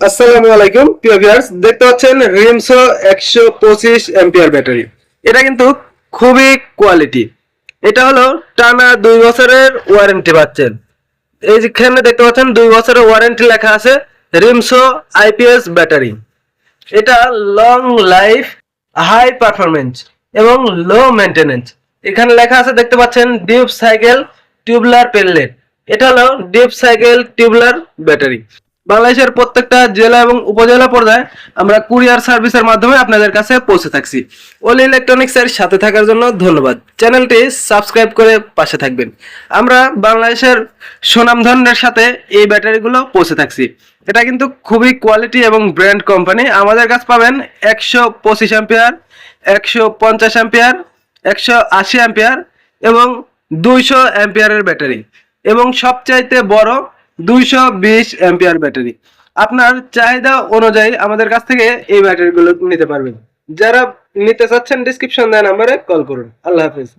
আসসালামু আলাইকুম, প্রিয় ভিউয়ার্স দেখতে পাচ্ছেন রিমসো একশো পঁচিশ এম্পিয়ার ব্যাটারি এটা কিন্তু খুবই কোয়ালিটি এটা হলো টানা দুই বছরের ওয়ারেন্টি পাচ্ছেন। এই যেখানে দেখতে পাচ্ছেন, দুই বছরের ওয়ারেন্টি লেখা আছে রিমসো আইপিএস ব্যাটারি এটা লং লাইফ হাই পারফরমেন্স এবং লো মেনটেনেন্স এখানে লেখা আছে, দেখতে পাচ্ছেন ডিপ সাইকেল টিউবলার পেনলেট এটা হলো ডিপ সাইকেল টিউবলার ব্যাটারি বাংলাদেশের প্রত্যেকটা জেলা এবং উপজেলা পর্যায়ে আমরা কুরিয়ার সার্ভিসের মাধ্যমে আপনাদের কাছে পৌঁছে থাকছি। ওলি ইলেকট্রনিক্স এর সাথে থাকার জন্য ধন্যবাদ। চ্যানেলটি সাবস্ক্রাইব করে পাশে থাকবেন। আমরা বাংলাদেশের সুনামধনের সাথে এই ব্যাটারিগুলো পৌঁছে থাকছি। এটা কিন্তু খুবই কোয়ালিটি এবং ব্র্যান্ড কোম্পানি আমাদের কাছে পাবেন একশো পঁচিশ অ্যাম্পিয়ার একশো পঞ্চাশ অ্যাম্পিয়ার একশো আশি অ্যাম্পিয়ার এবং দুইশো অ্যাম্পিয়ারের ব্যাটারি। এবং সবচাইতে বড় দুইশো বিশ অ্যাম্পিয়ার ব্যাটারি আপনার চাহিদা অনুযায়ী আমাদের কাছ থেকে এই ব্যাটারিগুলো নিতে পারবেন। যারা নিতে চাচ্ছেন ডিসক্রিপশন দেওয়া নাম্বারে কল করুন। আল্লাহ হাফিজ।